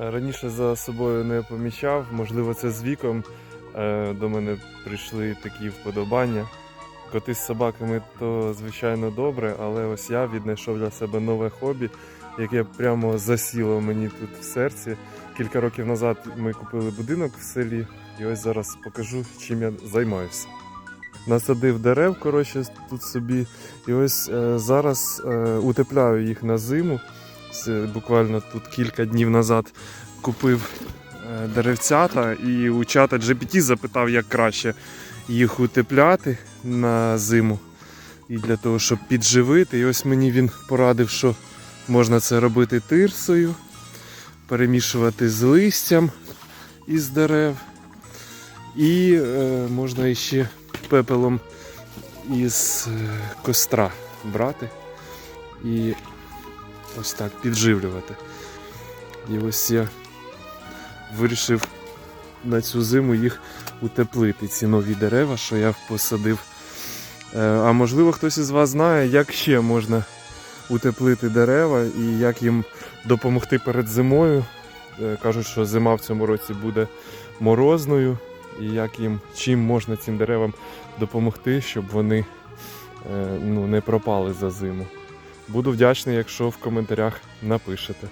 Раніше за собою не помічав, можливо, це з віком е, до мене прийшли такі вподобання. Коти з собаками то звичайно добре, але ось я віднайшов для себе нове хобі, яке прямо засіло мені тут в серці. Кілька років назад ми купили будинок в селі, і ось зараз покажу, чим я займаюся. Насадив дерев, коротше, тут собі, і ось е, зараз е, утепляю їх на зиму. Буквально тут кілька днів назад купив е, деревцята і у чата GPT запитав, як краще їх утепляти на зиму. І для того, щоб підживити. І ось мені він порадив, що можна це робити тирсою, перемішувати з листям із дерев. І е, можна іще пепелом із е, костра брати і ось так підживлювати. І ось я вирішив на цю зиму їх утеплити, ці нові дерева, що я посадив. Е, А можливо, хтось із вас знає, як ще можна утеплити дерева і як їм допомогти перед зимою. Е, Кажуть, що зима в цьому році буде морозною, і як їм чим можна цим деревам допомогти, щоб вони е, ну, не пропали за зиму. Буду вдячний, якщо в коментарях напишете.